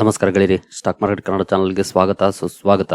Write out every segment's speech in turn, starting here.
ನಮಸ್ಕಾರ ಗೆಳೆಯರಿ. Stock market Kannada ಚಾನಲ್ಗೆ ಸ್ವಾಗತ, ಸುಸ್ವಾಗತ.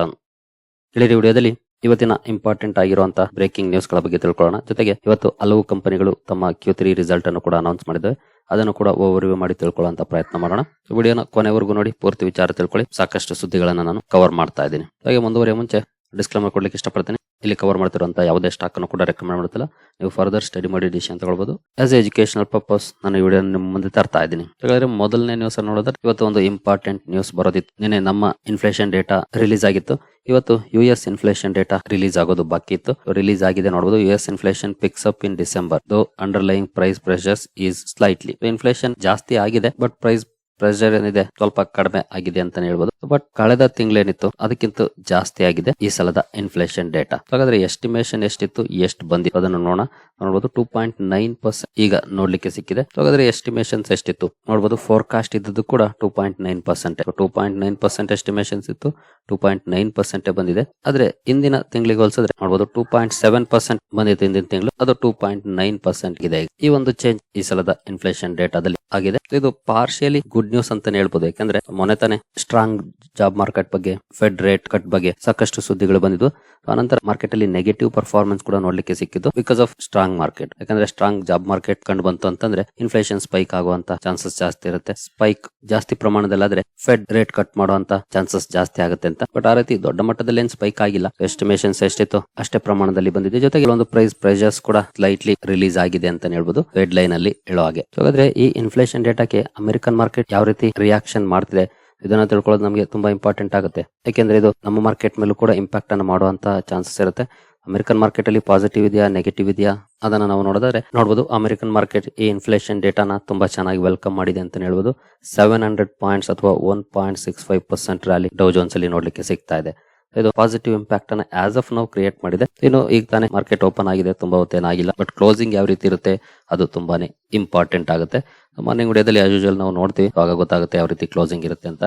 ಗೆಳೆಯರಿ, ವಿಡಿಯೋದಲ್ಲಿ ಇವತ್ತಿನ ಇಂಪಾರ್ಟೆಂಟ್ ಆಗಿರುವಂತಹ ಬ್ರೇಕಿಂಗ್ ನ್ಯೂಸ್ಗಳ ಬಗ್ಗೆ ತಿಳ್ಕೊಳ್ಳೋಣ. ಜೊತೆಗೆ ಇವತ್ತು ಹಲವು ಕಂಪನಿಗಳು ತಮ್ಮ ಕ್ಯೂ ತ್ರೀ ರಿಸಲ್ಟ್ ಅನ್ನು ಕೂಡ ಅನೌನ್ಸ್ ಮಾಡಿದ್ದಾರೆ ಅದನ್ನು ಕೂಡ ಓವರ್ ವ್ಯೂ ಮಾಡಿ ತಿಳ್ಕೊಳ್ಳುವಂತ ಪ್ರಯತ್ನ ಮಾಡೋಣ. ವಿಡಿಯೋನ ಕೊನೆವರೆಗೂ ನೋಡಿ, ಪೂರ್ತಿ ವಿಚಾರ ತಿಳ್ಕೊಳ್ಳಿ. ಸಾಕಷ್ಟು ಸುದ್ದಿಗಳನ್ನು ನಾನು ಕವರ್ ಮಾಡ್ತಾ ಇದ್ದೀನಿ. ಹಾಗೆ ಮುಂದುವರಿಯ ಮುಂಚೆ ಡಿಸ್ಕ್ಲೇಮರ್ ಕೊಡ್ಲಿಕ್ಕೆ ಇಷ್ಟಪಡ್ತೀನಿ. ಇಲ್ಲಿ ಕವರ್ ಮಾಡ್ತಿರುವಂತಹ ಯಾವುದೇ ಸ್ಟಾಕ್ ಅನ್ನು ಕೂಡ ರೆಕಮೆಂಡ್ ಮಾಡ್ತಿಲ್ಲ. ನೀವು ಫರ್ದರ್ ಸ್ಟಡಿ ಮಾಡಿ ಡಿಸಿಷನ್ ತಗೊಳ್ಬಹುದು ಆಸ್ ಎಜುಕೇಶನಲ್ ಪರ್ಪಸ್ ನಾನು ವಿಡಿಯೋ ನಿಮ್ಮ ಮುಂದೆ ತರ್ತಾ ಇದ್ದೀನಿ. ಹಾಗಾದ್ರೆ ಮೊದಲನೇ ನ್ಯೂಸ್ ನೋಡಿದ್ರೆ ಇವತ್ತು ಒಂದು ಇಂಪಾರ್ಟೆಂಟ್ ನ್ಯೂಸ್ ಬರೋದಿತ್ತು. ನಿನ್ನೆ ನಮ್ಮ ಇನ್ಫ್ಲೇಷನ್ ಡೇಟಾ ರಿಲೀಸ್ ಆಗಿತ್ತು. ಇವತ್ತು U S inflation data release ಆಗೋದು ಬಾಕಿ ಇತ್ತು. ರಿಲೀಸ್ ಆಗಿದೆ ನೋಡಬಹುದು U S inflation picks up in December though underlying price pressures is slightly inflation ಜಾಸ್ತಿ ಆಗಿದೆ ಬಟ್ ಪ್ರೈಸ್ ಪ್ರೆಷರ್ ಏನಿದೆ, ಸ್ವಲ್ಪ ಕಡಿಮೆ ಆಗಿದೆ ಅಂತಾನೆ ಹೇಳ್ಬೋದು. ಬಟ್ ಕಳೆದ ತಿಂಗಳೇನಿತ್ತು, ಅದಕ್ಕಿಂತ ಜಾಸ್ತಿ ಆಗಿದೆ ಈ ಸಲದ ಇನ್ಫ್ಲೇಷನ್ ಡೇಟಾ ಹಾಗಾದ್ರೆ ಎಸ್ಟಿಮೇಷನ್ ಎಷ್ಟಿತ್ತು, ಎಷ್ಟು ಬಂದಿತ್ತು ಅದನ್ನು ನೋಡೋಣ. ನೋಡಬಹುದು ಟೂ ಪಾಯಿಂಟ್ ನೈನ್ ಪರ್ಸೆಂಟ್ ಈಗ ನೋಡ್ಲಿಕ್ಕೆ ಸಿಕ್ಕಿದೆ. ಹಾಗಾದ್ರೆ ಎಸ್ಟಿಮೇಷನ್ಸ್ ಎಷ್ಟಿತ್ತು? ನೋಡಬಹುದು ಫೋರ್ಕಾಸ್ಟ್ ಇದ್ದದ್ದು ಕೂಡ two point nine percent two point nine percent estimations ಇತ್ತು ಟೂ ಪಾಯಿಂಟ್ ನೈನ್ ಪರ್ಸೆಂಟ್ ಬಂದಿದೆ. ಆದ್ರೆ ಇಂದಿನ ತಿಂಗಳಿಗೆ ಹೋಲಿಸಿದ್ರೆ ನೋಡಬಹುದು ಟೂ ಪಾಯಿಂಟ್ ಸೆವೆನ್ ಪರ್ಸೆಂಟ್ ಬಂದಿತ್ತು ಇಂದಿನ ತಿಂಗಳು, ಅದು ಟೂ ಪಾಯಿಂಟ್ ನೈನ್ ಪರ್ಸೆಂಟ್ ಇದೆ ಈ ಒಂದು ಚೇಂಜ್ ಈ ಸಲದ ಇನ್ಫ್ಲೇಷನ್ ಡೇಟಾದಲ್ಲಿ ಆಗಿದೆ. ಇದು ಪಾರ್ಶಿಯಲಿ ಗುಡ್ ನ್ಯೂಸ್ ಅಂತಾನೆ ಹೇಳ್ಬೋದು. ಯಾಕಂದ್ರೆ ಮೊನ್ನೆ ತಾನೆ ಸ್ಟ್ರಾಂಗ್ ಜಾಬ್ ಮಾರ್ಕೆಟ್ ಬಗ್ಗೆ ಫೆಡ್ ರೇಟ್ ಕಟ್ ಬಗ್ಗೆ ಸಾಕಷ್ಟು ಸುದ್ದಿಗಳು ಬಂದಿದ್ವು ಆನಂತರ ಮಾರ್ಕೆಟ್ ಅಲ್ಲಿ ನೆಗೆಟಿವ್ ಪರ್ಫಾರ್ಮೆನ್ಸ್ ಕೂಡ ನೋಡ್ಲಿಕ್ಕೆ ಸಿಕ್ಕಿದ್ದು ಬಿಕಾಸ್ ಆಫ್ ಸ್ಟ್ರಾಂಗ್ ಮಾರ್ಕೆಟ್ ಯಾಕಂದ್ರೆ ಸ್ಟ್ರಾಂಗ್ ಜಾಬ್ ಮಾರ್ಕೆಟ್ ಕಂಡು ಬಂತು ಅಂತಂದ್ರೆ ಇನ್ಫ್ಲೇಷನ್ ಸ್ಪೈಕ್ ಆಗುವಂತ ಚಾನ್ಸಸ್ ಜಾಸ್ತಿ ಇರುತ್ತೆ. ಸ್ಪೈಕ್ ಜಾಸ್ತಿ ಪ್ರಮಾಣದಲ್ಲಾದ್ರೆ ಫೆಡ್ ರೇಟ್ ಕಟ್ ಮಾಡುವಂತ ಚಾನ್ಸಸ್ ಜಾಸ್ತಿ ಆಗುತ್ತೆ ಅಂತ. ಬಟ್ ಆ ರೀತಿ ದೊಡ್ಡ ಮಟ್ಟದಲ್ಲಿ ಏನ್ ಸ್ಪೈಕ್ ಆಗಿಲ್ಲ. ಎಸ್ಟಿಮೇಷನ್ಸ್ ಎಷ್ಟಿತ್ತು? ಅಷ್ಟೇ ಪ್ರಮಾಣದಲ್ಲಿ ಬಂದಿದೆ. ಜೊತೆಗೆ ಒಂದು ಪ್ರೈಸ್ ಪ್ರೆಷರ್ಸ್ ಕೂಡ ಲೈಟ್ಲಿ ರಿಲೀಸ್ ಆಗಿದೆ ಅಂತ ಹೇಳ್ಬೋದು. ಹೆಡ್ ಲೈನ್ ಅಲ್ಲಿ ಹೇಳೋ ಹಾಗೆ. ಹಾಗಾದ್ರೆ ಈ ಇನ್ಫ್ಲೇಷನ್ ಡೇಟಾಕ್ಕೆ ಅಮೆರಿಕನ್ ಮಾರ್ಕೆಟ್ ಯಾವ ರೀತಿ ರಿಯಾಕ್ಷನ್ ಮಾಡ್ತಿದೆ? ಇದನ್ನ ತಿಳ್ಕೊಳ್ಳೋದು ನಮಗೆ ತುಂಬಾ ಇಂಪಾರ್ಟೆಂಟ್ ಆಗುತ್ತೆ. ಯಾಕೆಂದ್ರೆ ಇದು ನಮ್ಮ ಮಾರ್ಕೆಟ್ ಮೇಲೂ ಕೂಡ ಇಂಪ್ಯಾಕ್ಟ್ ಅನ್ನು ಮಾಡುವಂತ ಚಾನ್ಸಸ್ ಇರುತ್ತೆ. ಅಮೆರಿಕನ್ ಮಾರ್ಕೆಟ್ ಅಲ್ಲಿ ಪಾಸಿಟಿವ್ ಇದೆಯಾ, ನೆಗೆಟಿವ್ ಇದೆಯಾ? ಅದನ್ನ ನಾವು ನೋಡಿದ್ರೆ ನೋಡಬಹುದು ಅಮೆರಿಕನ್ ಮಾರ್ಕೆಟ್ ಈ ಇನ್ಫ್ಲೇಷನ್ ಡೇಟಾನ ತುಂಬಾ ಚೆನ್ನಾಗಿ ವೆಲ್ಕಮ್ ಮಾಡಿದೆ ಅಂತ ಹೇಳ್ಬೋದು. ಸೆವೆನ್ ಹಂಡ್ರೆಡ್ ಪಾಯಿಂಟ್ಸ್ ಅಥವಾ one point six five percent rally Dow Jones ಅಲ್ಲಿ ನೋಡ್ಲಿಕ್ಕೆ ಸಿಗ್ತಾ ಇದೆ. ಇದು ಪಾಸಿಟಿವ್ ಇಂಪ್ಯಾಕ್ಟ್ ಅನ್ನ ಆಸ್ ಆಫ್ ನಾವು ಕ್ರಿಯೇಟ್ ಮಾಡಿದೆ. ಇನ್ನು ಈಗ ತಾನೇ ಮಾರ್ಕೆಟ್ ಓಪನ್ ಆಗಿದೆ, ತುಂಬಾ ಹೊತ್ತೇನಾಗಿಲ್ಲ ಬಟ್ ಕ್ಲೋಸಿಂಗ್ ಯಾವ ರೀತಿ ಇರುತ್ತೆ, ಅದು ತುಂಬಾನೇ ಇಂಪಾರ್ಟೆಂಟ್ ಆಗುತ್ತೆ. ಮಾರ್ನಿಂಗ್ ವಿಡಿಯೋದಲ್ಲಿ ಆಸ್ ಯೂಶಲ್ ನಾವು ನೋಡ್ತೀವಿ ಆಗ ಗೊತ್ತಾಗುತ್ತೆ ಯಾವ ರೀತಿ ಕ್ಲೋಸಿಂಗ್ ಇರುತ್ತೆ ಅಂತ.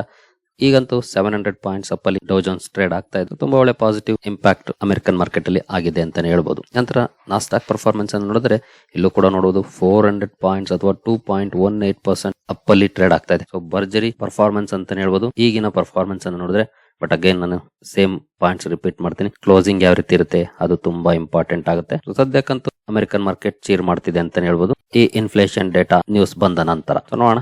ಈಗಂತೂ ಸೆವೆನ್ ಹಂಡ್ರೆಡ್ ಪಾಯಿಂಟ್ಸ್ ಅಪ್ ಅಲ್ಲಿ ಡೌಜೋನ್ಸ್ ಟ್ರೇಡ್ ಆಗ್ತಾ ಇದ್ದು ತುಂಬಾ ಒಳ್ಳೆ ಪಾಸಿಟಿವ್ ಇಂಪ್ಯಾಕ್ಟ್ ಅಮೆರಿಕನ್ ಮಾರ್ಕೆಟ್ ಅಲ್ಲಿ ಆಗಿದೆ ಅಂತಾನೆ ಹೇಳ್ಬೋದು. ನಂತರ ನಾಸ್ಟಾಕ್ ಪರ್ಫಾರ್ಮೆನ್ಸ್ ಅನ್ನು ನೋಡಿದ್ರೆ ಇಲ್ಲೂ ಕೂಡ ನೋಡಬಹುದು ಫೋರ್ ಹಂಡ್ರೆಡ್ ಪಾಯಿಂಟ್ಸ್ ಅಥವಾ two point one eight percent up ಅಲ್ಲಿ ಟ್ರೇಡ್ ಆಗ್ತಾ ಇದೆ. ಸೊ ಭರ್ಜರಿ ಪರ್ಫಾರ್ಮೆನ್ಸ್ ಅಂತಾನೆ ಹೇಳ್ಬೋದು. ಈಗಿನ ಪರ್ಫಾರ್ಮೆನ್ಸ್ ಅನ್ನು ನೋಡಿದ್ರೆ ಬಟ್ ಅಗೇನ್ ನಾನು ಸೇಮ್ ಪಾಯಿಂಟ್ಸ್ ರಿಪೀಟ್ ಮಾಡ್ತೀನಿ. ಕ್ಲೋಸಿಂಗ್ ಯಾವ ರೀತಿ ಇರುತ್ತೆ, ಅದು ತುಂಬಾ ಇಂಪಾರ್ಟೆಂಟ್ ಆಗುತ್ತೆ. ಸದ್ಯಕ್ಕಂತೂ ಅಮೆರಿಕನ್ ಮಾರ್ಕೆಟ್ ಚೀರ್ ಮಾಡ್ತಿದೆ ಅಂತಾನೆ ಹೇಳ್ಬೋದು. ಈ ಇನ್ಫ್ಲೇಷನ್ ಡೇಟಾ ನ್ಯೂಸ್ ಬಂದ ನಂತರ. ನೋಡೋಣ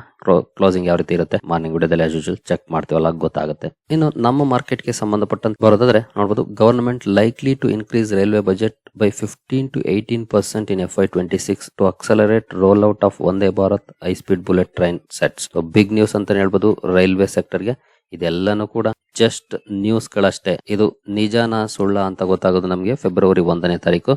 ಕ್ಲೋಸಿಂಗ್ ಯಾವ ರೀತಿ ಇರುತ್ತೆ. ಮಾರ್ನಿಂಗ್ ವಿಡಿಯೋದಲ್ಲಿ ಆಸ್ ಯೂಶಲ್ ಚೆಕ್ ಮಾಡ್ತೀವಲ್ಲ, ಗೊತ್ತಾಗುತ್ತೆ. ಇನ್ನು ನಮ್ಮ ಮಾರ್ಕೆಟ್ಗೆ ಸಂಬಂಧಪಟ್ಟಂತ ಬರೋದಾದ್ರೆ ನೋಡಬಹುದು government likely to increase railway budget by fifteen to eighteen percent in F I twenty six to accelerate roll out of Vande Bharat high speed bullet train sets big news ಅಂತ ಹೇಳ್ಬೋದು ರೈಲ್ವೆ ಸೆಕ್ಟರ್ಗೆ. ಇದೆಲ್ಲನೂ ಕೂಡ just news ಗಳಷ್ಟೇ ಇದು ನಿಜಾನ ಸುಳ್ಳ ಅಂತ ಗೊತ್ತಾಗೋದು ನಮಗೆ ಫೆಬ್ರವರಿ ಒಂದನೇ ತಾರೀಕು.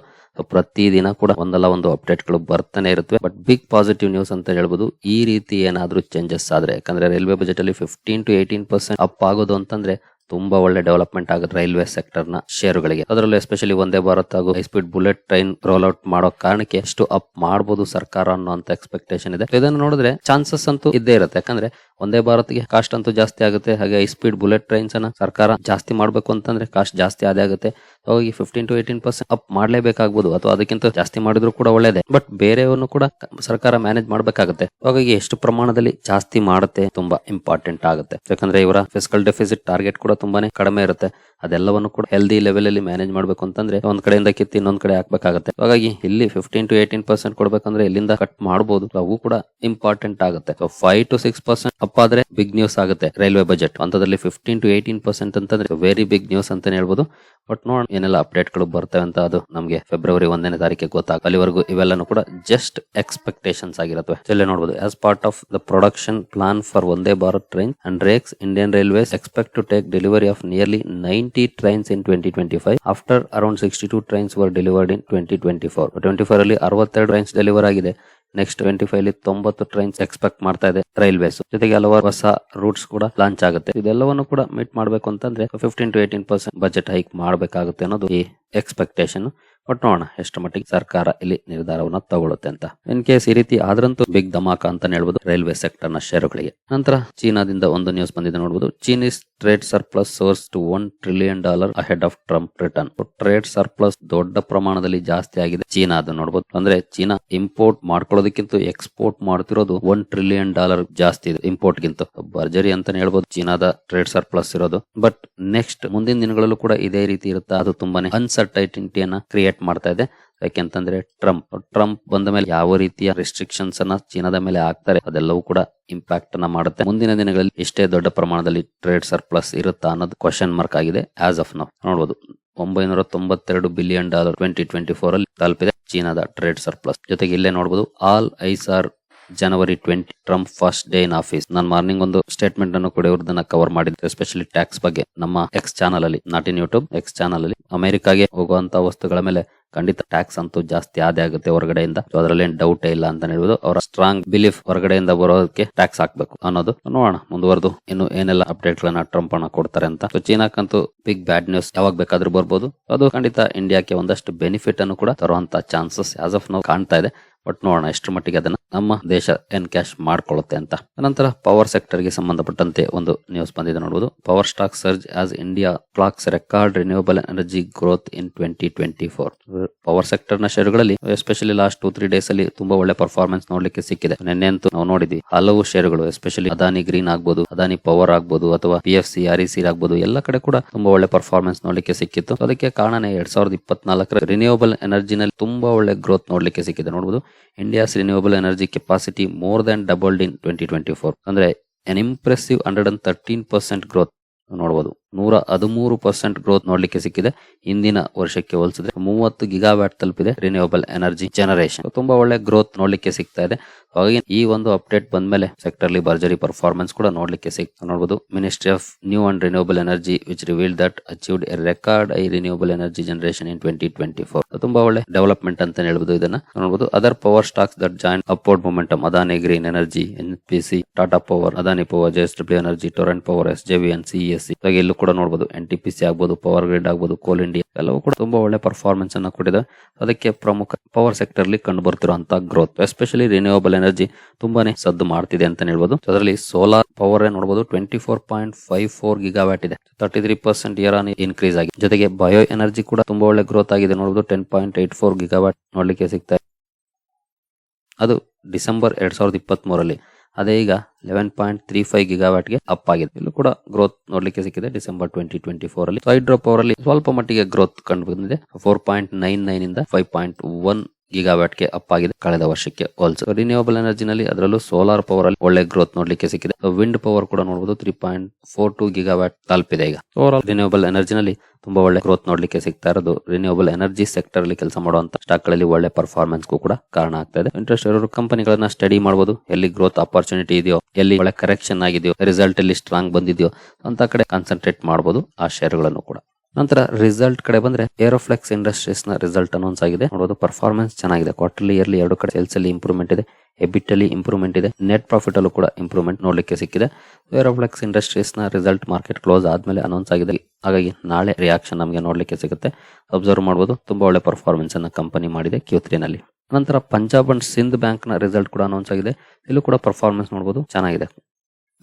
ಪ್ರತಿ ದಿನ ಕೂಡ ಒಂದಲ್ಲ ಒಂದು ಅಪ್ಡೇಟ್ಗಳು ಬರ್ತಾನೆ ಇರುತ್ತವೆ. ಬಟ್ ಬಿಗ್ ಪಾಸಿಟಿವ್ ನ್ಯೂಸ್ ಅಂತ ಹೇಳ್ಬೋದು, ಈ ರೀತಿ ಏನಾದ್ರೂ ಚೇಂಜಸ್ ಆದ್ರೆ. ಯಾಕಂದ್ರೆ ರೈಲ್ವೆ ಬಜೆಟ್ ಅಲ್ಲಿ fifteen to eighteen percent up ಆಗೋದು ಅಂತಂದ್ರೆ ತುಂಬಾ ಒಳ್ಳೆ ಡೆವಲಪ್ಮೆಂಟ್ ಆಗುತ್ತೆ ರೈಲ್ವೆ ಸೆಕ್ಟರ್ನ ಶೇರುಗಳಿಗೆ ಅದರಲ್ಲೂ ಎಸ್ಪೆಷಲಿ ಒಂದೇ ಭಾರತ್ ಹಾಗೂ high speed bullet train roll out ಮಾಡೋ ಕಾರಣಕ್ಕೆ ಎಷ್ಟು ಅಪ್ ಮಾಡಬಹುದು ಸರ್ಕಾರ ಅನ್ನೋ ಅಂತ ಎಕ್ಸ್ಪೆಕ್ಟೇಷನ್ ಇದೆ. ಇದನ್ನು ನೋಡಿದ್ರೆ ಚಾನ್ಸಸ್ ಅಂತೂ ಇದ್ದೇ ಇರುತ್ತೆ. ಯಾಕಂದ್ರೆ ಒಂದೇ ಭಾರತ್ಗೆ ಕಾಸ್ಟ್ ಅಂತೂ ಜಾಸ್ತಿ ಆಗುತ್ತೆ. ಹಾಗೆ ಹೈ ಸ್ಪೀಡ್ ಬುಲೆಟ್ ಟ್ರೈನ್ಸ್ ಅನ್ನ ಸರ್ಕಾರ ಜಾಸ್ತಿ ಮಾಡಬೇಕು ಅಂತಂದ್ರೆ ಕಾಸ್ಟ್ ಜಾಸ್ತಿ ಆದೇ ಆಗುತ್ತೆ. ಹಾಗಾಗಿ fifteen to eighteen percent up ಮಾಡಲೇಬೇಕಾಗಬಹುದು ಅಥವಾ ಅದಕ್ಕಿಂತ ಜಾಸ್ತಿ ಮಾಡಿದ್ರು ಕೂಡ ಒಳ್ಳೇದೇ. ಬಟ್ ಬೇರೆಯವನ್ನು ಕೂಡ ಸರ್ಕಾರ ಮ್ಯಾನೇಜ್ ಮಾಡಬೇಕಾಗುತ್ತೆ. ಹಾಗಾಗಿ ಎಷ್ಟು ಪ್ರಮಾಣದಲ್ಲಿ ಜಾಸ್ತಿ ಮಾಡುತ್ತೆ ತುಂಬಾ ಇಂಪಾರ್ಟೆಂಟ್ ಆಗುತ್ತೆ. ಯಾಕಂದ್ರೆ ಇವರ ಫಿಸಿಕಲ್ ಡೆಫಿಸಿಟ್ ಟಾರ್ಗೆಟ್ ಕೂಡ ತುಂಬಾನೇ ಕಡಿಮೆ ಇರುತ್ತೆ. ಅದೆಲ್ಲವನ್ನು ಕೂಡ ಹೆಲ್ದಿ ಲೆವೆಲ್ ಅಲ್ಲಿ ಮ್ಯಾನೇಜ್ ಮಾಡಬೇಕು ಅಂತಂದ್ರೆ ಒಂದ್ ಕಡೆಯಿಂದ ಕಿತ್ತು ಇನ್ನೊಂದ್ ಕಡೆ ಹಾಕಬೇಕಾಗುತ್ತೆ. ಹಾಗಾಗಿ ಇಲ್ಲಿ ಫಿಫ್ಟೀನ್ ಟು ಏಯ್ಟೀನ್ ಪರ್ಸೆಂಟ್ ಕೊಡಬೇಕಂದ್ರೆ ಇಲ್ಲಿಂದ ಕಟ್ ಮಾಡಬಹುದು ಅವು ಕೂಡ ಇಂಪಾರ್ಟೆಂಟ್ ಆಗುತ್ತೆ. Five to six percent up ಆದ್ರೆ ಬಿಗ್ ನ್ಯೂಸ್ ಆಗುತ್ತೆ, ರೈಲ್ವೆ ಬಜೆಟ್ ಅಂತದಲ್ಲಿ ಫಿಫ್ಟೀನ್ ಟು ಏಯ್ಟೀನ್ ಪರ್ಸೆಂಟ್ ಅಂತಂದ್ರೆ ವೆರಿ ಬಿಗ್ ನ್ಯೂಸ್ ಅಂತಾನೆ ಹೇಳ್ಬೋದು. ಬಟ್ ನೋಡ್ ಏನೆಲ್ಲ ಅಪ್ಡೇಟ್ಗಳು ಬರ್ತವೆ ಅಂತ ಅದು ನಮಗೆ ಫೆಬ್ರವರಿ ಒಂದನೇ ತಾರೀಕಿಗೆ ಗೊತ್ತಾಗ ಅಲ್ಲಿವರೆಗೂ ಇವೆಲ್ಲನೂ ಕೂಡ ಜಸ್ಟ್ ಎಕ್ಸ್ಪೆಕ್ಟೇಷನ್ಸ್ ಆಗಿರುತ್ತವೆ ಇಲ್ಲೇ ನೋಡಬಹುದು as part of the production plan for Vande Bharat train and rakes Indian railways expect to take delivery of nearly ninety trains in twenty twenty five after around sixty two trains were delivered in twenty twenty four twenty four ಅಲ್ಲಿ ಅರವತ್ತೆರಡು trains deliver ಆಗಿದೆ. Next twenty five ಅಲ್ಲಿ ತೊಂಬತ್ತು trains expect ಮಾಡ್ತಾ ಇದೆ railways ಜೊತೆಗೆ ಹಲವಾರು ಹೊಸ ರೂಟ್ಸ್ ಕೂಡ ಲಾಂಚ್ ಆಗುತ್ತೆ. ಇದೆಲ್ಲವನ್ನು ಕೂಡ ಮೀಟ್ ಮಾಡಬೇಕು ಅಂತಂದ್ರೆ fifteen to eighteen percent budget hike ಮಾಡಬೇಕಾಗುತ್ತೆ ಅನ್ನೋದು ಈ ಎಕ್ಸ್ಪೆಕ್ಟೇಷನ್ ಬಟ್ ನೋಡೋಣ ಎಷ್ಟು ಮಟ್ಟಿಗೆ ಸರ್ಕಾರ ಇಲ್ಲಿ ನಿರ್ಧಾರವನ್ನ ತಗೊಳುತ್ತೆ ಅಂತ. ಇನ್ ಕೇಸ್ ಈ ರೀತಿ ಆದ್ರಂತೂ ಬಿಗ್ ಧಮಾಕ ಅಂತ ಹೇಳ್ಬೋದು ರೈಲ್ವೆ ಸೆಕ್ಟರ್ನ ಷೇರುಗಳಿಗೆ. ನಂತರ ಚೀನಾದಿಂದ ಒಂದು ನ್ಯೂಸ್ ಬಂದಿದೆ ನೋಡಬಹುದು Chinese trade surplus soars to one trillion dollar ahead of Trump return trade surplus ದೊಡ್ಡ ಪ್ರಮಾಣದಲ್ಲಿ ಜಾಸ್ತಿ ಆಗಿದೆ ಚೀನಾದು ನೋಡಬಹುದು ಅಂದ್ರೆ ಚೀನಾ ಇಂಪೋರ್ಟ್ ಮಾಡ್ಕೊಳ್ಳೋದಕ್ಕಿಂತ ಎಕ್ಸ್ಪೋರ್ಟ್ ಮಾಡ್ತಿರೋದು ಒನ್ ಟ್ರಿಲಿಯನ್ ಡಾಲರ್ ಜಾಸ್ತಿ ಇದೆ ಇಂಪೋರ್ಟ್ ಗಿಂತ ಭರ್ಜರಿ ಅಂತಾನೆ ಹೇಳ್ಬೋದು ಚೀನಾದ ಟ್ರೇಡ್ ಸರ್ಪ್ಲಸ್ ಇರೋದು. ಬಟ್ ನೆಕ್ಸ್ಟ್ ಮುಂದಿನ ದಿನಗಳಲ್ಲೂ ಕೂಡ ಇದೇ ರೀತಿ ಇರುತ್ತೆ? ಅದು ತುಂಬಾನೇ ಅನ್ಸರ್ಟೈಟಿಟಿಯನ್ನ ಕ್ರಿಯೇಟ್ ಮಾಡ್ತಾ ಇದೆ. ಯಾಕೆಂತಂದ್ರೆ ಟ್ರಂಪ್ ಟ್ರಂಪ್ ಬಂದ ಮೇಲೆ ಯಾವ ರೀತಿಯ ರೆಸ್ಟ್ರಿಕ್ಷನ್ಸ್ ಅನ್ನ ಚೀನಾದ ಮೇಲೆ ಹಾಕ್ತಾರೆ, ಅದೆಲ್ಲವೂ ಕೂಡ ಇಂಪ್ಯಾಕ್ಟ್ ಅನ್ನ ಮಾಡುತ್ತೆ. ಮುಂದಿನ ದಿನಗಳಲ್ಲಿ ಇಷ್ಟೇ ದೊಡ್ಡ ಪ್ರಮಾಣದಲ್ಲಿ ಟ್ರೇಡ್ ಸರ್ಪ್ಲಸ್ ಇರುತ್ತಾ ಅನ್ನೋದು ಕ್ವಶನ್ ಮಾರ್ಕ್ ಆಗಿದೆ ಆಸ್ ಆಫ್ ನೌ ನೋಡಬಹುದು ಒಂಬೈನೂರ ತೊಂಬತ್ತೆರಡು billion dollar twenty twenty four ಅಲ್ಲಿ ತಲುಪಿದೆ ಚೀನಾದ ಟ್ರೇಡ್ ಸರ್ಪ್ಲಸ್ ಜೊತೆಗೆ ಇಲ್ಲೇ ನೋಡಬಹುದು all eyes are January twenty Trump first day in office ನಾನು ಮಾರ್ನಿಂಗ್ ಒಂದು ಸ್ಟೇಟ್ಮೆಂಟ್ ಅನ್ನು ಕೂಡ ಕವರ್ ಮಾಡಿದ್ದೆ ಎಸ್ಪೆಷಲಿ ಟ್ಯಾಕ್ಸ್ ಬಗ್ಗೆ. ನಮ್ಮ ಎಕ್ಸ್ ಚಾನಲ್ ಅಲ್ಲಿ not in YouTube X channel ಅಲ್ಲಿ ಅಮೆರಿಕಾಗೆ ಹೋಗುವಂತ ವಸ್ತುಗಳ ಮೇಲೆ ಖಂಡಿತ ಟ್ಯಾಕ್ಸ್ ಅಂತೂ ಜಾಸ್ತಿ ಆದೇ ಆಗುತ್ತೆ ಹೊರಗಡೆಯಿಂದ. ಅದರಲ್ಲಿ ಏನ್ ಡೌಟ್ ಇಲ್ಲ ಅಂತ ಹೇಳ್ಬೋದು. ಅವರ ಸ್ಟ್ರಾಂಗ್ ಬಿಲೀಫ್ ಹೊರಗಡೆಯಿಂದ ಬರೋದಕ್ಕೆ ಟ್ಯಾಕ್ಸ್ ಹಾಕ್ಬೇಕು ಅನ್ನೋದು. ನೋಡೋಣ, ಮುಂದುವರೆದು. ಇನ್ನು ಏನೆಲ್ಲ ಅಪ್ಡೇಟ್ ಗಳನ್ನ ಟ್ರಂಪ್ ಅನ್ನ ಕೊಡ್ತಾರೆ ಅಂತ. ಸೊ ಚೀನಾಕ್ಕಂತೂ ಬಿಗ್ ಬ್ಯಾಡ್ ನ್ಯೂಸ್ ಯಾವಾಗ ಬೇಕಾದ್ರೂ ಬರ್ಬೋದು. ಅದು ಖಂಡಿತ ಇಂಡಿಯಾಕ್ಕೆ ಒಂದಷ್ಟು ಬೆನಿಫಿಟ್ ಅನ್ನು ಕೂಡ ತರುವಂತ ಚಾನ್ಸಸ್ ಆಸ್ ಆಫ್ ನಾವು ಕಾಣ್ತಾ ಇದೆ. ಬಟ್ ನೋಡೋಣ ಎಷ್ಟರ ಮಟ್ಟಿಗೆ ಅದನ್ನ ನಮ್ಮ ದೇಶ ಎನ್ ಕ್ಯಾಶ್ ಮಾಡ್ಕೊಳ್ಳುತ್ತೆ ಅಂತ. ನಂತರ ಪವರ್ ಸೆಕ್ಟರ್ಗೆ ಸಂಬಂಧಪಟ್ಟಂತೆ ಒಂದು ನ್ಯೂಸ್ ಬಂದಿದೆ ನೋಡಬಹುದು power stock surge as India clocks record renewable energy growth in twenty twenty four. Power ಸೆಕ್ಟರ್ನ ಷೇರುಗಳಲ್ಲಿ, especially last two three days ಅಲ್ಲಿ ತುಂಬಾ ಒಳ್ಳೆ ಪರ್ಫಾರ್ಮೆನ್ಸ್ ನೋಡ್ಲಿಕ್ಕೆ ಸಿಕ್ಕಿದೆ. ನಿನ್ನೆ ಅಂತೂ ನಾವು ನೋಡಿದ್ವಿ, ಹಲವು ಷೇರುಗಳು, ಎಸ್ಪೆಷಲಿ ಅದಾನಿ ಗ್ರೀನ್ ಆಗ್ಬಹುದು ಅದಾನಿ ಪವರ್ ಆಗ್ಬಹುದು ಅಥವಾ P F C, R C ಆಗ್ಬಹುದು ಎಲ್ಲ ಕಡೆ ಕೂಡ ತುಂಬಾ ಒಳ್ಳೆ ಪರ್ಫಾರ್ಮೆನ್ಸ್ ನೋಡ್ಲಿಕ್ಕೆ ಸಿಕ್ಕಿತ್ತು. ಅದಕ್ಕೆ ಕಾರಣನೇ ಎರಡ್ ಸಾವಿರದ ಇಪ್ಪತ್ನಾಲ್ಕರ ರಿನ್ಯೂಬಲ್ ಎನರ್ಜಿನಲ್ಲಿ ತುಂಬಾ ಒಳ್ಳೆ ಗ್ರೋತ್ ನೋಡ್ಲಿಕ್ಕೆ ಸಿಕ್ಕಿದೆ ನೋಡಬಹುದು India's renewable energy capacity more than doubled in twenty twenty four ಅಂದ್ರೆ an impressive hundred and thirteen percent growth ನೋಡಬಹುದು ನೂರ ಹದಿಮೂರು ಪರ್ಸೆಂಟ್ ಗ್ರೋತ್ ನೋಡ್ಲಿಕ್ಕೆ ಸಿಕ್ಕಿದೆ. ಹಿಂದಿನ ವರ್ಷಕ್ಕೆ ಹೋಲಿಸಿದ್ರೆ ಮೂವತ್ತು ಗಿಗಾವ್ಯಾಟ್ ತಲುಪಿದೆ ರಿನ್ಯೂವಬಲ್ ಎನರ್ಜಿ ಜನರೇಷನ್ ತುಂಬಾ ಒಳ್ಳೆ ಗ್ರೋತ್ ನೋಡ್ಲಿಕ್ಕೆ ಸಿಗ್ತಾ ಇದೆ. ಹಾಗಾಗಿ ಈ ಒಂದು ಅಪ್ಡೇಟ್ ಬಂದ್ಮೇಲೆ ಸೆಕ್ಟರ್ ಭರ್ಜರಿ ಪರ್ಫಾರ್ಮೆನ್ಸ್ ಕೂಡ ನೋಡ್ಲಿಕ್ಕೆ ಸಿಗ್ತಾ ನೋಡಬಹುದು ministry of new and renewable energy which reveal that achieved a record high renewable energy generation in twenty twenty four ತುಂಬಾ ಒಳ್ಳೆ ಡೆವಲಪ್ಮೆಂಟ್ ಅಂತ ಹೇಳ್ಬೋದು ಇದನ್ನ. ನೋಡಬಹುದು other power stocks that join upward momentum Adani green energy N P C Tata power Adani power JS W energy Torrent power S J V N C S C ಇಲ್ಲೂ ಕೂಡ ನೋಡಬಹುದು N T P C ಆಗ್ಬೋದು power grid ಆಗ್ಬೋದು coal India ಎಲ್ಲವೂ ಕೂಡ ತುಂಬಾ ಒಳ್ಳೆ performance ಅನ್ನ ಕೊಟ್ಟಿದೆ. ಅದಕ್ಕೆ ಪ್ರಮುಖ ಪವರ್ ಸೆಕ್ಟರ್ ಅಲ್ಲಿ ಕಂಡು ಬರ್ತಿರುವಂತಹ ಗ್ರೋತ್ ಎಸ್ಪೆಷಲಿ ರಿನ್ಯೂವಬಲ್ ಎನರ್ಜಿ ತುಂಬಾನೇ ಸದ್ದು ಮಾಡ್ತಿದೆ ಅಂತ ಹೇಳ್ಬೋದು. ಅದರಲ್ಲಿ ಸೋಲಾರ್ ಪವರ್ ನೋಡಬಹುದು twenty four point five four gigawatt ಇದೆ. Thirty three percent year on increase ಆಗಿದೆ ಜೊತೆಗೆ ಬಯೋ ಎನರ್ಜಿ ಕೂಡ ತುಂಬಾ ಒಳ್ಳೆ ಗ್ರೋತ್ ಆಗಿದೆ ನೋಡಬಹುದು ten point eight four gigawatt ನೋಡ್ಲಿಕ್ಕೆ ಸಿಗ್ತಾ ಅದು ಡಿಸೆಂಬರ್ ಎರಡ್ ಸಾವಿರದ ಇಪ್ಪತ್ತ್ ಮೂರಲ್ಲಿ ಅದೇ ಈಗ ಲೆವೆನ್ ಪಾಯಿಂಟ್ ತ್ರೀ ಫೈವ್ ಗಿಗಾವ್ಯಾಟ್ಗೆ ಅಪ್ ಆಗಿದೆ. ಇಲ್ಲೂ ಕೂಡ ಗ್ರೋತ್ ನೋಡ್ಲಿಕ್ಕೆ ಸಿಕ್ಕಿದೆ ಡಿಸೆಂಬರ್ ಟ್ವೆಂಟಿ ಟ್ವೆಂಟಿ ಫೋರ್ ಅಲ್ಲಿ ಹೈಡ್ರೋ ಪವರ್ ಅಲ್ಲಿ ಸ್ವಲ್ಪ ಮಟ್ಟಿಗೆ ಗ್ರೋತ್ ಕಂಡು ಬಂದಿದೆ. ಫೋರ್ ಪಾಯಿಂಟ್ ನೈನ್ ನೈನ್ ಇಂದ ಫೈವ್ ಪಾಯಿಂಟ್ ಒನ್ ಗಿಗಾವ್ಯಾಟ್ಗೆ ಅಪ್ ಆಗಿದೆ. ಕಳೆದ ವರ್ಷಕ್ಕೆ ಹೋಲ್ಸು ರಿನ್ಯೂವಬಲ್ ಎನರ್ಜಿನಲ್ಲಿ ಅದರಲ್ಲೂ ಸೋಲಾರ್ ಪವರ್ ಅಲ್ಲಿ ಒಳ್ಳೆ ಗ್ರೋತ್ ನೋಡ್ಲಿಕ್ಕೆ ಸಿಕ್ಕಿದೆ. ವಿಂಡ್ ಪವರ್ ಕೂಡ ನೋಡಬಹುದು three point four two gigawatt ತಲುಪಿದೆ ಈಗ. ಓವರ್ ಆಲ್ ರಿನ್ಯೂವಬಲ್ ಎನರ್ಜಿನಲ್ಲಿ ತುಂಬಾ ಒಳ್ಳೆ ಗ್ರೋತ್ ನೋಡ್ಲಿಕ್ಕೆ ಸಿಗ್ತಾ ಇರೋದು. ರಿನ್ಯೂವಬಲ್ ಎನರ್ಜಿ ಸೆಕ್ಟರ್ ಅಲ್ಲಿ ಕೆಲಸ ಮಾಡುವಂತ ಸ್ಟಾಕ್ಗಳಲ್ಲಿ ಒಳ್ಳೆ ಪರ್ಫಾರ್ಮೆನ್ಸ್ ಕೂಡ ಕಾರಣ ಆಗ್ತಾ ಇದೆ. ಇಂಟ್ರೆಸ್ಟ್ ಇರೋರು ಕಂಪನಿಗಳನ್ನ ಸ್ಟಡಿ ಮಾಡಬಹುದು ಎಲ್ಲಿ ಗ್ರೋತ್ ಅಪರ್ಚುನಿಟಿ ಇದೆಯೋ, ಎಲ್ಲಿ ಒಳ್ಳೆ ಕರೆಕ್ಷನ್ ಆಗಿದೆಯೋ ರಿಸಲ್ಟ್ ಅಲ್ಲಿ ಸ್ಟ್ರಾಂಗ್ ಬಂದಿದೆಯೋ ಅಂತ ಕಡೆ ಕಾನ್ಸಂಟ್ರೇಟ್ ಮಾಡಬಹುದು ಆ ಶೇರುಗಳನ್ನು ಕೂಡ. ನಂತರ ರಿಸಲ್ಟ್ ಕಡೆ ಬಂದ್ರೆ ಏರೋಫ್ಲೆಕ್ಸ್ ಇಂಡಸ್ಟ್ರೀಸ್ನ ರಿಸಲ್ಟ್ ಅನೌನ್ಸ್ ಆಗಿದೆ. ನೋಡೋದು ಪರ್ಫಾರ್ಮೆನ್ಸ್ ಚೆನ್ನಾಗಿದೆ. ಕ್ವಾರ್ಟರ್ಲಿ ಇಯರ್ಲಿ ಎರಡು ಕಡೆ ಸೇಲ್ಸ್ ಅಲ್ಲಿ ಇಂಪ್ರೂವ್ಮೆಂಟ್ ಇದೆ. ಎಬಿಟ್ ಅಲ್ಲಿ ಇಂಪ್ರೂವ್ಮೆಂಟ್ ಇದೆ. ನೆಟ್ ಪ್ರಾಫಿಟ್ ಅಲ್ಲೂ ಕೂಡ ಇಂಪ್ರೂವ್ಮೆಂಟ್ ನೋಡ್ಲಿಕ್ಕೆ ಸಿಕ್ಕಿದೆ. ಏರೋಫ್ಲೆಕ್ಸ್ ಇಂಡಸ್ಟ್ರೀಸ್ನ ರಿಸಲ್ಟ್ ಮಾರ್ಕೆಟ್ ಕ್ಲೋಸ್ ಆದ್ಮೇಲೆ ಅನೌನ್ಸ್ ಆಗಿದೆ. ಹಾಗಾಗಿ ನಾಳೆ ರಿಯಾಕ್ಷನ್ ನಮಗೆ ನೋಡ್ಲಿಕ್ಕೆ ಸಿಗುತ್ತೆ. ಅಬ್ಸರ್ವ್ ಮಾಡಬಹುದು ತುಂಬಾ ಒಳ್ಳೆ ಪರ್ಫಾರ್ಮೆನ್ಸ್ ಅನ್ನ ಕಂಪನಿ ಮಾಡಿದೆ ಕ್ಯೂ ನಲ್ಲಿ. ನಂತರ ಪಂಜಾಬ್ ಅಂಡ್ ಸಿಂಧ್ ಬ್ಯಾಂಕ್ನ ರಿಸಲ್ಟ್ ಕೂಡ ಅನೌನ್ಸ್ ಆಗಿದೆ. ಇಲ್ಲೂ ಕೂಡ ಪರ್ಫಾರ್ಮೆನ್ಸ್ ನೋಡಬಹುದು ಚೆನ್ನಾಗಿದೆ.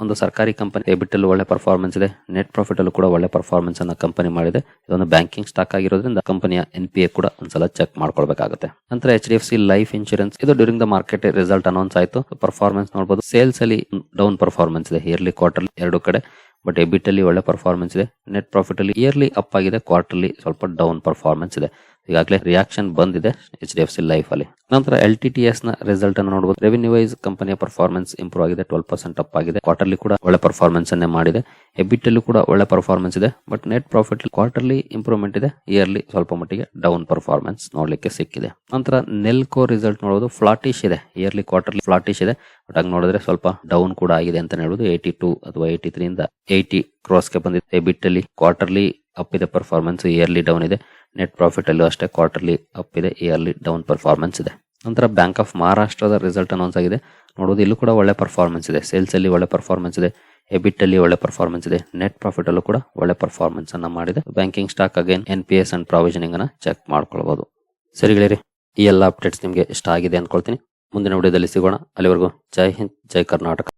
ಒಂದು ಸರ್ಕಾರಿ ಕಂಪನಿ ಎಬಿಟ್ ಅಲ್ಲೂ ಒಳ್ಳೆ ಪರ್ಫಾರ್ಮೆನ್ಸ್ ಇದೆ. ನೆಟ್ ಪ್ರಾಫಿಟ್ ಅಲ್ಲೂ ಕೂಡ ಒಳ್ಳೆ ಪರ್ಫಾರ್ಮೆನ್ಸ್ ಅನ್ನ ಕಂಪನಿ ಮಾಡಿದೆ. ಇದೊಂದು ಬ್ಯಾಂಕಿಂಗ್ ಸ್ಟಾಕ್ ಆಗಿರೋದ್ರಿಂದ ಕಂಪನಿಯ ಎನ್ ಪಿ ಎ ಕೂಡ ಒಂದ್ಸಲ ಚೆಕ್ ಮಾಡ್ಕೊಳ್ಬೇಕಾಗುತ್ತೆ. ನಂತರ H D F C life insurance ಇದು during the market result announce ಆಯಿತು. ಪರ್ಫಾರ್ಮೆನ್ಸ್ ನೋಡಬಹುದು ಸೇಲ್ಸ್ ಅಲ್ಲಿ ಡೌನ್ ಪರ್ಫಾರ್ಮೆನ್ಸ್ ಇದೆ. ಇಯರ್ಲಿ ಕ್ವಾರ್ಟರ್ ಎರಡು ಕಡೆ. ಬಟ್ ಎಬಿಟ್ ಅಲ್ಲಿ ಒಳ್ಳೆ ಪರ್ಫಾರ್ಮೆನ್ಸ್ ಇದೆ. ನೆಟ್ ಪ್ರಾಫಿಟ್ ಅಲ್ಲಿ ಇಯರ್ಲಿ ಅಪ್ ಆಗಿದೆ. ಕ್ವಾರ್ಟರ್ಲಿ ಸ್ವಲ್ಪ ಡೌನ್ ಪರ್ಫಾರ್ಮೆನ್ಸ್ ಇದೆ. ಈಗಾಗಲೇ ರಿಯಾಕ್ಷನ್ ಬಂದಿದೆ H D F C life ಅಲ್ಲಿ. ನಂತರ ಎಲ್ ಟಿ ಟಿ ಎಸ್ನ ರಿಸಲ್ಟ್ ಅನ್ನು ನೋಡಬಹುದು ರೆವಿನ್ಯೂ ವೈಸ್ ಕಂಪನಿಯ ಪರ್ಫಾರ್ಮೆನ್ಸ್ ಇಂಪ್ರೂವ್ ಆಗಿದೆ ಟ್ವೆಲ್ ಪರ್ಸೆಂಟ್ ಅಪ್ ಆಗಿದೆ. ಕ್ವಾರ್ಟರ್ಲಿ ಕೂಡ ಒಳ್ಳೆ ಪರ್ಫಾರ್ಮೆನ್ಸ್ ಅನ್ನೇ ಮಾಡಿದೆ. ಎಬಿಟ್ ಅಲ್ಲೂ ಕೂಡ ಒಳ್ಳೆ ಪರ್ಫಾರ್ಮೆನ್ಸ್ ಇದೆ. But net profit quarterly improvement ಇದೆ. ಇಯರ್ಲಿ ಸ್ವಲ್ಪ ಮಟ್ಟಿಗೆ ಡೌನ್ ಪರ್ಫಾರ್ಮೆನ್ಸ್ ನೋಡ್ಲಿಕ್ಕೆ ಸಿಕ್ಕಿದೆ. ನಂತರ ನೆಲ್ಕೋ ರಿಸಲ್ಟ್ ನೋಡೋದು ಫ್ಲಾಟಿಶ್ ಇದೆ. ಇಯರ್ಲಿ ಕ್ವಾರ್ಟರ್ಲಿ ಫ್ಲಾಟಿಶ್ ಇದೆ. ಬಟ್ ಹಾಗೆ ನೋಡಿದ್ರೆ ಸ್ವಲ್ಪ ಡೌನ್ ಕೂಡ ಆಗಿದೆ ಅಂತ ಹೇಳ್ಬೋದು ಏಯ್ಟಿ ಟೂ ಅಥವಾ ಏಯ್ಟಿ ತ್ರೀ ಇಂದ ಏಯ್ಟಿ ಕ್ರಾಸ್ಗೆ ಬಂದಿದೆ. ಎಬಿಟ್ ಅಲ್ಲಿ ಕ್ವಾರ್ಟರ್ಲಿ ಅಪ್ ಇದೆ ಪರ್ಫಾರ್ಮೆನ್ಸ್ ಇಯರ್ಲಿ ಡೌನ್ ಇದೆ. ನೆಟ್ ಪ್ರಾಫಿಟ್ ಅಲ್ಲೂ ಅಷ್ಟೇ ಕ್ವಾರ್ಟರ್ಲಿ ಅಪ್ ಇದೆ ಇಯರ್ಲಿ ಡೌನ್ ಪರ್ಫಾರ್ಮೆನ್ಸ್ ಇದೆ. ನಂತರ ಬ್ಯಾಂಕ್ ಆಫ್ ಮಹಾರಾಷ್ಟ್ರದ ರಿಸಲ್ಟ್ ಅನೌನ್ಸ್ ಆಗಿದೆ. ನೋಡೋದು ಇಲ್ಲೂ ಕೂಡ ಒಳ್ಳೆ ಪರ್ಫಾರ್ಮೆನ್ಸ್ ಇದೆ. ಸೇಲ್ಸ್ ಅಲ್ಲಿ ಒಳ್ಳೆ ಪರ್ಫಾರ್ಮೆನ್ಸ್ ಇದೆ. ಎಬಿಟ್ ಅಲ್ಲಿ ಒಳ್ಳೆ ಪರ್ಫಾರ್ಮೆನ್ಸ್ ಇದೆ. ನೆಟ್ ಪ್ರಾಫಿಟ್ ಅಲ್ಲೂ ಕೂಡ ಒಳ್ಳೆ ಪರ್ಫಾರ್ಮೆನ್ಸ್ ಅನ್ನ ಮಾಡಿದೆ. Banking stock again N P S and provisioning ಅನ್ನ ಚೆಕ್ ಮಾಡ್ಕೊಳ್ಬಹುದು ಸರಿ ಗೆಳೆಯರಿ, ಈ ಎಲ್ಲ ಅಪ್ಡೇಟ್ಸ್ ನಿಮಗೆ ಇಷ್ಟ ಆಗಿದೆ ಅನ್ಕೊಳ್ತೀನಿ. ಮುಂದಿನ ವಿಡಿಯೋದಲ್ಲಿ ಸಿಗೋಣ. ಅಲ್ಲಿವರೆಗೂ ಜೈ ಹಿಂದ್, ಜೈ ಕರ್ನಾಟಕ.